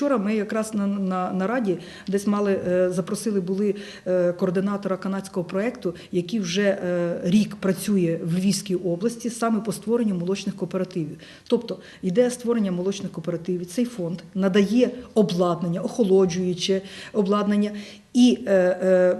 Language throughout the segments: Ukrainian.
Вчора ми якраз на, на, на раді десь мали е, запросили були е, координатора канадського проекту, який вже е, рік працює в Львівській області саме по створенню молочних кооперативів. Тобто ідея створення молочних кооперативів, цей фонд надає обладнання, охолоджуюче обладнання. І е, е,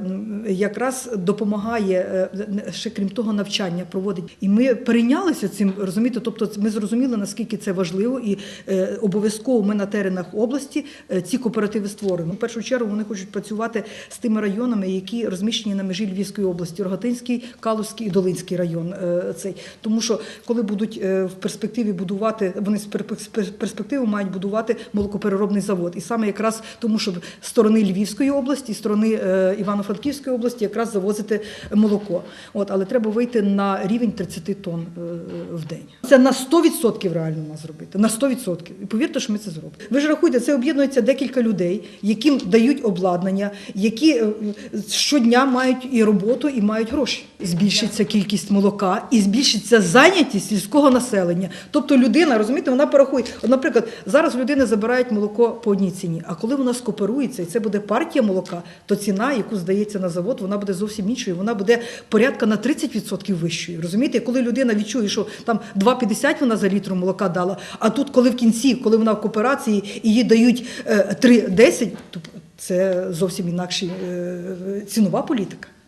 якраз допомагає е, ще крім того навчання проводить. І ми перейнялися цим, розумієте, тобто ми зрозуміли, наскільки це важливо, і е, обов'язково ми на теренах області е, ці кооперативи створимо. В першу чергу вони хочуть працювати з тими районами, які розміщені на межі Львівської області, Рогатинський, Калузький і Долинський район. е, Цей тому, що коли будуть е, в перспективі будувати, вони з перспективи мають будувати молокопереробний завод, і саме якраз тому, щоб сторони Львівської області, сторони е, Івано-Франківської області, якраз завозити молоко. От, але треба вийти на рівень 30 тонн е, в день. Це на 100% реально у нас зробити. На 100%. І повірте, що ми це зробимо. Ви ж рахуйте, це об'єднується декілька людей, яким дають обладнання, які е, щодня мають і роботу, і мають гроші. Збільшиться кількість молока і збільшиться зайнятість сільського населення. Тобто людина, розумієте, вона порахує. Наприклад, зараз людини забирають молоко по одній ціні, а коли вона скооперується, і це буде партія молока, то ціна, яку здається на завод, вона буде зовсім іншою. Вона буде порядка на 30% вищою. Розумієте, коли людина відчує, що там 2,50 вона за літру молока дала, а тут, коли в кінці, коли вона в кооперації і їй дають е, 3,10, то це зовсім інакша е, цінова політика.